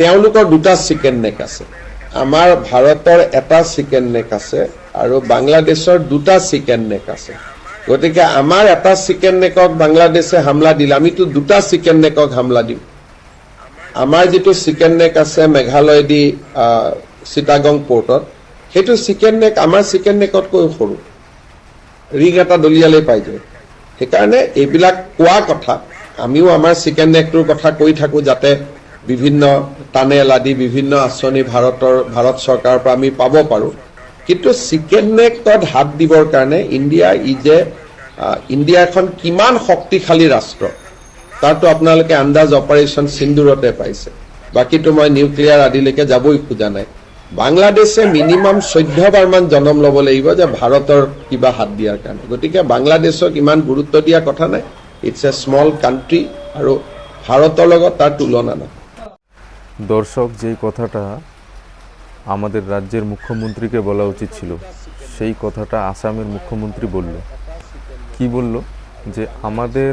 তেওঁলোকৰ দুটা chicken neck আছে। আমাৰ ভাৰতৰ এটা চিকেন নেক আছে আৰু বাংলাদেশৰ দুটা চিকেন নেক আছে। গতিকে আমাৰ এটা চিকেন নেকক বাংলাদেশে হামলা দিলে, আমিতো দুটা চিকেন নেকক হামলা দিম। আমাৰ যিটো চিকেন নেক আছে মেঘালয়দি চিটাগং পৰ্টত, সেইটো চিকেন নেক আমাৰ চিকেন নেকতকৈ সৰু। ৰিং এটা দলিয়ালেই পাই যায়। সেইকাৰণে এইবিলাক কোৱা কথা আমিও আমাৰ চিকেন নেকটোৰ কথা কৈ থাকো যাতে বিভিন্ন টানেল আদি বিভিন্ন আঁচনি ভাৰতৰ ভাৰত চৰকাৰৰ পৰা আমি পাব পাৰোঁ। কিন্তু চিকেন নেকত হাত দিবৰ কাৰণে ইণ্ডিয়া ই যে আহ, ইণ্ডিয়া এখন কিমান শক্তিশালী ৰাষ্ট্ৰ তাৰতো আপোনালোকে আন্দাজ অপাৰেশ্যন সিন্দুৰতে পাইছে। বাকীতো মই নিউক্লিয়াৰ আদিলৈকে যাবই খোজা নাই। বাংলাদেশে মিনিমাম চৈধ্য বাৰমান জনম ল'ব লাগিব যে ভাৰতৰ কিবা হাত দিয়াৰ কাৰণে। গতিকে বাংলাদেশক ইমান গুৰুত্ব দিয়া কথা নাই। ইটছ এ স্মল কাণ্ট্ৰি আৰু ভাৰতৰ লগত তাৰ তুলনা নাই। দর্শক যেই কথাটা আমাদের রাজ্যের মুখ্যমন্ত্রীকে বলা উচিত ছিল, সেই কথাটা আসামের মুখ্যমন্ত্রী বলল। কি বলল? যে আমাদের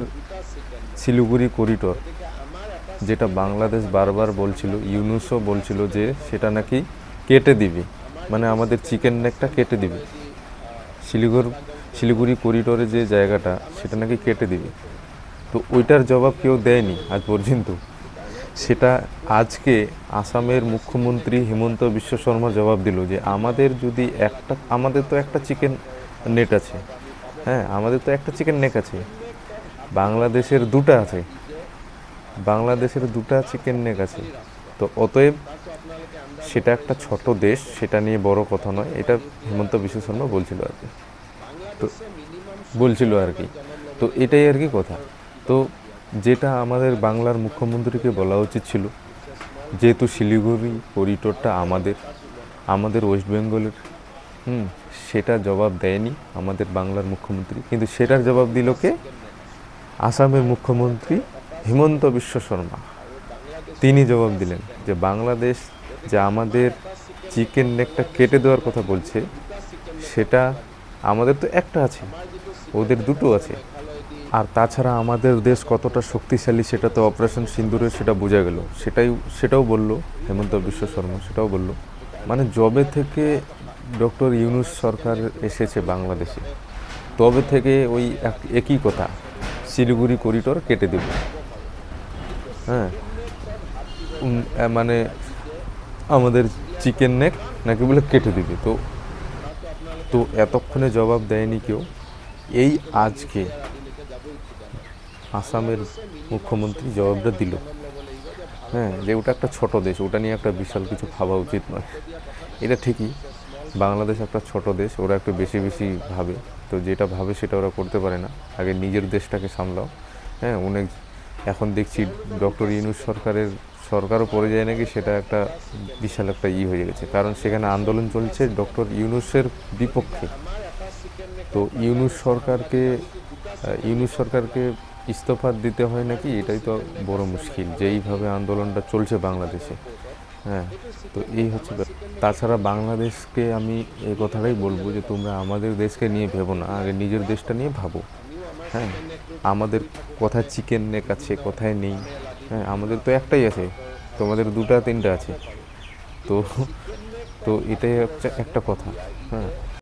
শিলিগুড়ি করিডোর যেটা বাংলাদেশ বারবার বলছিল, ইউনুসও বলছিল যে সেটা নাকি কেটে দিবে। মানে আমাদের চিকেন নেকটা কেটে দিবে। শিলিগুড়ি শিলিগুড়ি করিডোরে যে জায়গাটা, সেটা নাকি কেটে দিবে। তো ওইটার জবাব কেউ দেয়নি আজ পর্যন্ত। সেটা আজকে আসামের মুখ্যমন্ত্রী হেমন্ত বিশ্ব শর্মা জবাব দিল যে, আমাদের যদি একটা, আমাদের তো একটা চিকেন নেট আছে। হ্যাঁ আমাদের তো একটা চিকেন নেক আছে। বাংলাদেশের দুটা আছে। বাংলাদেশের দুটা চিকেন নেক আছে। তো অতএব সেটা একটা ছোট দেশ, সেটা নিয়ে বড় কথা নয়। এটা হেমন্ত বিশ্ব শর্মা বলছিল আর কি। তো বলছিল আর কি। তো এটাই আর কি কথা। তো যেটা আমাদের বাংলার মুখ্যমন্ত্রীকে বলা উচিত ছিল, যেহেতু শিলিগুড়ি করিডোরটা আমাদের আমাদের ওয়েস্ট বেঙ্গলের, হুম, সেটা জবাব দেয়নি আমাদের বাংলার মুখ্যমন্ত্রী। কিন্তু সেটার জবাব দিল কে? আসামের মুখ্যমন্ত্রী হিমন্ত বিশ্ব শর্মা। তিনি জবাব দিলেন যে বাংলাদেশ যে আমাদের চিকেন নেকটা কেটে দেওয়ার কথা বলছে, সেটা আমাদের তো একটা আছে, ওদের দুটো আছে। আর তাছাড়া আমাদের দেশ কতটা শক্তিশালী সেটা তো অপারেশন সিন্দুরে সেটা বোঝা গেল। সেটাই, সেটাও বলল হেমন্ত বিশ্ব শর্মা, সেটাও বলল। মানে জবে থেকে ডক্টর ইউনুস সরকার এসেছে বাংলাদেশে, তবে থেকে ওই এক- একই কথা, শিলিগুড়ি করিডোর কেটে দেবে। হ্যাঁ মানে আমাদের চিকেন নেক নাকি বলে কেটে দিবে। তো তো এতক্ষণে জবাব দেয়নি কেউ। এই আজকে আসামের মুখ্যমন্ত্রী জবাবটা দিল। হ্যাঁ যে ওটা একটা ছোট দেশ, ওটা নিয়ে একটা বিশাল কিছু ভাবা উচিত নয়। এটা ঠিকই, বাংলাদেশ একটা ছোট দেশ, ওরা একটু বেশি বেশি ভাবে। তো যেটা ভাবে সেটা ওরা করতে পারে না। আগে নিজের দেশটাকে সামলাও। হ্যাঁ অনেক, এখন দেখছি ডক্টর ইউনুস সরকারের সরকারও পড়ে যায় নাকি সেটা একটা বিশাল একটা ই হয়ে গেছে। কারণ সেখানে আন্দোলন চলছে ডক্টর ইউনুসের বিপক্ষে। তো ইউনুস সরকারকে ইউনুস সরকারকে ইস্তফা দিতে হয় নাকি এটাই তো বড় মুশকিল, যেইভাবে আন্দোলনটা চলছে বাংলাদেশে। হ্যাঁ তো এই হচ্ছে তাছাড়া বাংলাদেশকে আমি এই কথাটাই বলব যে তোমরা আমাদের দেশকে নিয়ে ভেবো না, আগে নিজের দেশটা নিয়ে ভাবো। হ্যাঁ আমাদের কোথায় চিকেন নেক আছে, কোথায় নেই হ্যাঁ আমাদের তো একটাই আছে। তোমাদের দুটা, তিনটা আছে। তো তো এটাই হচ্ছে একটা কথা। হ্যাঁ।